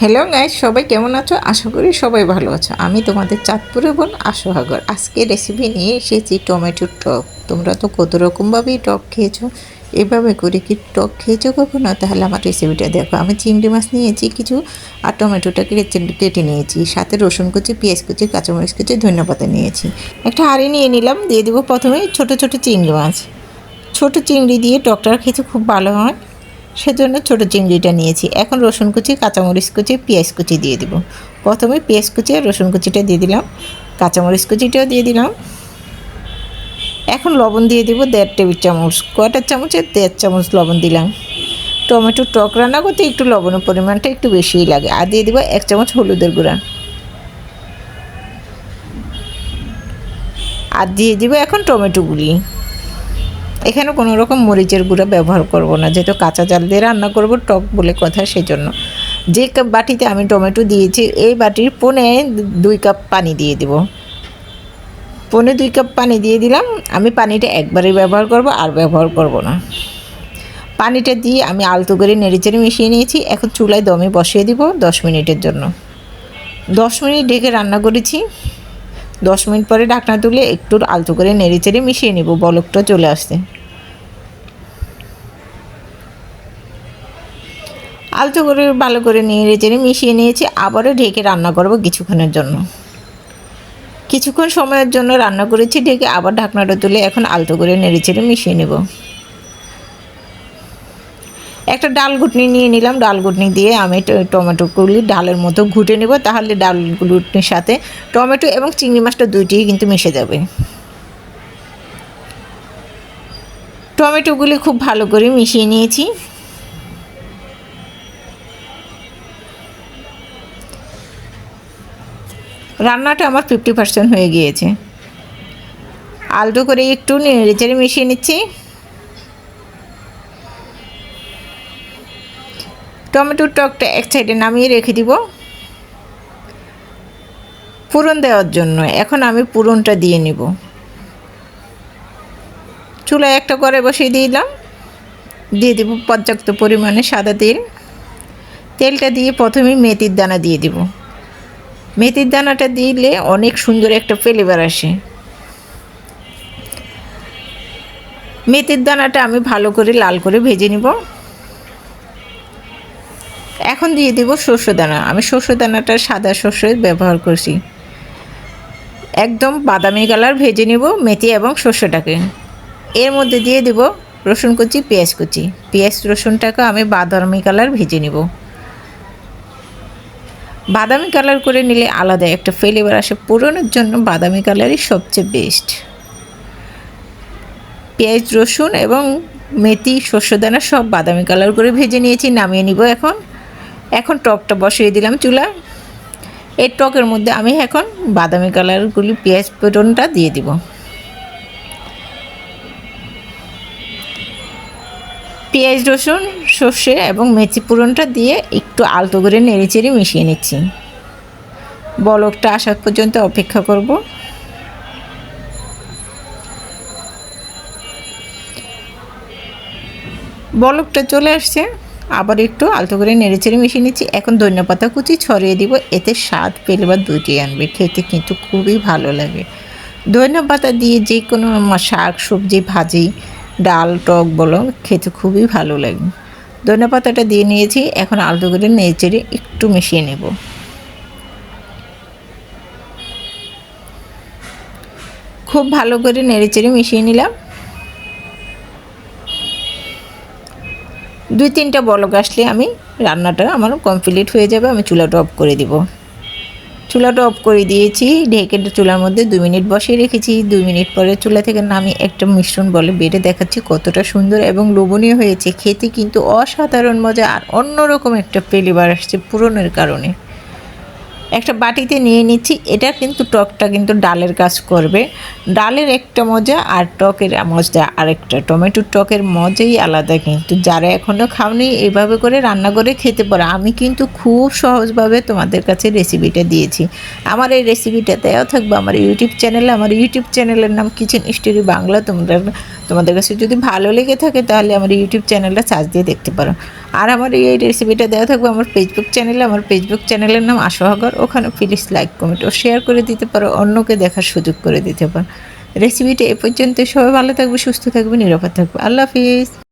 Hello guys সবাই কেমন আছো? আশা করি সবাই ভালো আছো। আমি তোমাদের চাঁদপুরে বোন আশোহাগর। আজকে রেসিপি নিয়ে এসেছি টমেটোর টক। তোমরা তো কত রকমভাবেই টক খেয়েছো, এভাবে করে কি টক খেয়েছো কখনো? তাহলে আমার রেসিপিটা দেখো। আমি চিংড়ি মাছ নিয়েছি কিছু, আর টমেটোটাকে কেটে- নিয়েছি। সাথে রসুন কুচি, পেঁয়াজ কুচি, কাঁচামরিচ কুচি পাতা নিয়েছি। একটা হাঁড়ি নিয়ে নিলাম, দিয়ে দেবো প্রথমে ছোট ছোট চিংড়ি মাছ। ছোট চিংড়ি দিয়ে টকটা খেতে খুব ভালো হয়। সেজন্য ছোট চিংড়িটা নিয়েছি। এখন রসুন কুচি, কাঁচামরিচ কুচি, পেঁয়াজ কুচি দিয়ে দিব। প্রথমে পেঁয়াজ কুচি আর রসুন কুচিটা দিয়ে দিলাম। কাঁচামরিচ কুচিটাও দিয়ে দিলাম। এখন লবণ দিয়ে দিব দেড় টেবিল চামচ, কয়টা চামচের? দেড় চামচ লবণ দিলাম। টমেটো টক রান্না করতে একটু লবণের পরিমাণটা একটু বেশিই লাগে। আর দিয়ে দিব এক চামচ হলুদের গুঁড়া। আর দিয়ে দিব এখন টমেটোগুলি এখানে কোনো রকম মরিচের গুঁড়া ব্যবহার করব না, যেহেতু কাঁচা জাল দিয়ে রান্না করব টক বলে কথা সেজন্য। যে কাপ বাটিতে আমি টমেটো দিয়েছি, এই বাটির পনে দুই কাপ পানি দিয়ে দিব। পনে দুই কাপ পানি দিয়ে দিলাম, আমি পানিটা একবারই ব্যবহার করব, আর ব্যবহার করব না। পানিটা দিয়ে আমি আলতো করে নেড়েচেড়ে মিশিয়ে নিয়েছি, এখন চুলায় দমে বসিয়ে দিব দশ মিনিটের জন্য। দশ মিনিট ঢেকে রান্না করেছি। দশ মিনিট পরে ঢাকনা তুলে একটু আলতো করে নেড়ে চেড়ে মিশিয়ে নেব, বলকটা চলে আসতে আলতো করে, ভালো করে নেড়ে চেড়ে মিশিয়ে নিয়েছি, আবারও ঢেকে রান্না করব কিছুক্ষণের জন্য। কিছুক্ষণ সময়ের জন্য রান্না করেছি, ঢেকে আবার ঢাকনাটা তুলে এখন আলতো করে নেড়ে চেড়ে মিশিয়ে নেব। একটা ডাল ঘুটনি নিয়ে নিলাম। ডাল ঘুটনি দিয়ে আমি টমেটোগুলি ডালের মতো ঘুটে নেব, তাহলে ডাল ঘুটনির সাথে টমেটো এবং চিংড়ি মাছটা দুইটিই কিন্তু মিশে যাবে। টমেটোগুলি খুব ভালো করে মিশিয়ে নিয়েছি। রান্নাটা আমার ফিফটি পার্সেন্ট হয়ে গিয়েছে। আলতো করে একটু নেড়ে চেড়ে মিশিয়ে নিচ্ছি। টমেটোর টকটা এক সাইডে নামিয়ে রেখে দিব। পুরন দেওয়ার জন্য। এখন আমি পুরনটা দিয়ে নিব। চুলায় একটা করে বসিয়ে দিলাম। দিয়ে দেব পর্যাপ্ত পরিমাণে সাদা তেল। তেলটা দিয়ে প্রথমেই মেথির দানা দিয়ে দিব। মেথির দানাটা দিলে অনেক সুন্দর একটা ফ্লেভার আসে। মেথির দানাটা আমি ভালো করে লাল করে ভেজে নিব। এখন দিয়ে দেব শস্য দানা। আমি শস্য দানাটা সাদা শস্য ব্যবহার করছি। একদম বাদামি কালার ভেজে নেব মেথি এবং সর্ষেটাকে। এর মধ্যে দিয়ে দেব রসুন কুচি, পেঁয়াজ কুচি। পেঁয়াজ রসুনটাকে আমি বাদামি কালার ভেজে নেব। বাদামি কালার করে নিলে আলাদা একটা ফ্লেভার আসে। পুরনোর জন্য বাদামি কালারই সবচেয়ে বেস্ট পেঁয়াজ, রসুন এবং মেথি শস্যদানা সব বাদামি কালার করে ভেজে নিয়েছি, নামিয়ে নিব এখন। এখন টকটা বসিয়ে দিলাম চুলা। এই টকের মধ্যে আমি এখন বাদামি কালারগুলি পেঁয়াজ পেটনটা দিয়ে দিব। পেঁয়াজ, রসুন, সর্ষে এবং মেথি পুরনটা দিয়ে একটু আলতো করে নেড়েচেড়ে মিশিয়ে নিচ্ছি। বলকটা আসা পর্যন্ত অপেক্ষা করব। বলকটা চলে আসছে। আবার একটু আলতো করে নেড়েচেড়ে মিশিয়ে নিচ্ছি। এখন ধনিয়া পাতা কুচি ছড়িয়ে দিব। এতে স্বাদ পেলে বা দুটি আনবে। খেতে কিন্তু খুবই ভালো লাগে। ধনিয়া পাতা দিয়ে যে কোনো শাক, সবজি, ভাজি, ডাল, টক বলো, খেতে খুবই ভালো লাগে। ধনিয়া পাতাটা দিয়ে নিয়েছি। এখন আলতো করে নেড়েচেড়ে একটু মিশিয়ে নেব। খুব ভালো করে নেড়েচেড়ে মিশিয়ে নিলাম। দুই তিনটা বলক আসলে আমি রান্নাটা আমার কমপ্লিট হয়ে যাবে, আমি চুলাটা অফ করে দিব। চুলাটা অফ করে দিয়েছি, ঢেকে চুলার মধ্যে দুই মিনিট বসিয়ে রেখেছি। দুই মিনিট পরে চুলা থেকে নামি একটা মিশ্রণ বলে বেড়ে দেখাচ্ছি কতটা সুন্দর এবং লোভনীয় হয়েছে। খেতে কিন্তু অসাধারণ মজা আর অন্যরকম একটা ফ্লেভার আসছে পুরনের কারণে। একটা বাটিতে নিয়ে নিচ্ছি। এটা কিন্তু টকটা কিন্তু ডালের কাজ করবে। ডালের একটা মজা আর টকের মজা। আরেকটা টমেটোর টকের মজাই আলাদা কিন্তু। যারা এখনও খাওনি, এভাবে করে রান্না করে খেতে পারো। আমি কিন্তু খুব সহজভাবে তোমাদের কাছে রেসিপিটা দিয়েছি। আমার এই রেসিপিটা দেওয়া থাকবে আমার ইউটিউব চ্যানেলে আমার ইউটিউব চ্যানেলের নাম কিচেন স্টোরি বাংলা তোমরা, তোমাদের কাছে যদি ভালো লেগে থাকে তাহলে আমার ইউটিউব চ্যানেলটা সার্চ দিয়ে দেখতে পারো। আর আমার এই রেসিপিটা দেওয়া থাকবে আমার ফেসবুক চ্যানেলে আমার ফেসবুক চ্যানেলের নাম আশোহাগর। ওখানে প্লিজ লাইক কমেন্ট ও শেয়ার করে দিতে পারো। অন্যকে দেখার সুযোগ করে দিতে পারো। রেসিপিটা এ পর্যন্ত সবাই ভালো থাকবে, সুস্থ থাকবে, নিরাপদ থাকবে। আল্লাহ হাফিজ।